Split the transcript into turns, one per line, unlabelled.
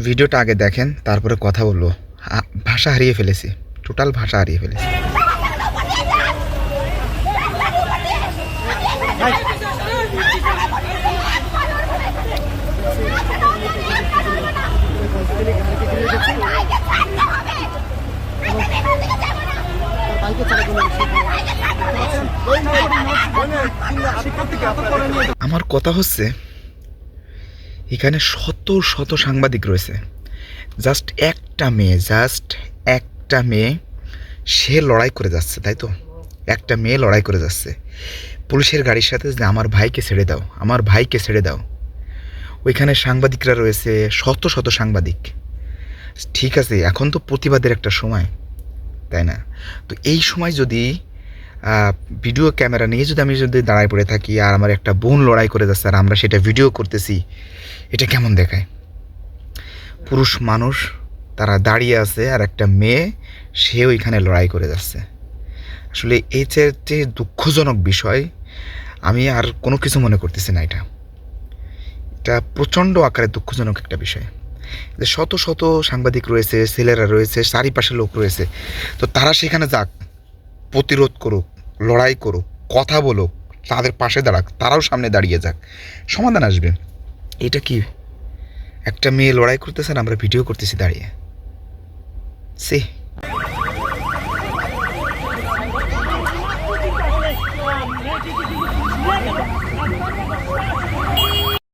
ভিডিওটা আগে দেখেন তারপরে কথা বলব। ভাষা হারিয়ে ফেলেছি। টোটাল ভাষা হারিয়ে ফেলেছি। আমার কথা হচ্ছে, এখানে শত শত সাংবাদিক রয়েছে। জাস্ট একটা মেয়ে, জাস্ট একটা মেয়ে, সে লড়াই করে যাচ্ছে, তাই তো? একটা মেয়ে লড়াই করে যাচ্ছে। পুলিশের গাড়ির সাথে যে আমার ভাইকে ছেড়ে দাও, আমার ভাইকে ছেড়ে দাও। ওইখানে সাংবাদিকরা রয়েছে, শত শত সাংবাদিক। ঠিক আছে, এখন তো প্রতিবাদের একটা সময়, তাই না? তো এই সময় যদি ভিডিও ক্যামেরা নিয়ে যদি আমি যদি দাঁড়ায় পড়ে থাকি আর আমার একটা বোন লড়াই করে যাচ্ছে আর আমরা সেটা ভিডিও করতেছি, এটা কেমন দেখায়? পুরুষ মানুষ, তারা দাঁড়িয়ে আছে আর একটা মেয়ে, সে ওইখানে লড়াই করে যাচ্ছে। আসলে এই যে যে দুঃখজনক বিষয়, আমি আর কোনো কিছু মনে করতেছি না এটা। এটা প্রচণ্ড আকারে দুঃখজনক একটা বিষয়। যে শত শত সাংবাদিক রয়েছে, ছেলেরা রয়েছে, চারিপাশে লোক রয়েছে, তো তারা সেখানে যাক। প্রতিরোধ করুক, লড়াই করুক, কথা বলুক, তাদের পাশে দাঁড়াক, তারাও সামনে দাঁড়িয়ে যাক। সমাধান আসবে। এটা কি? একটা মেয়ে লড়াই করতেছে আমরা ভিডিও করতেছি দাঁড়িয়ে। সে।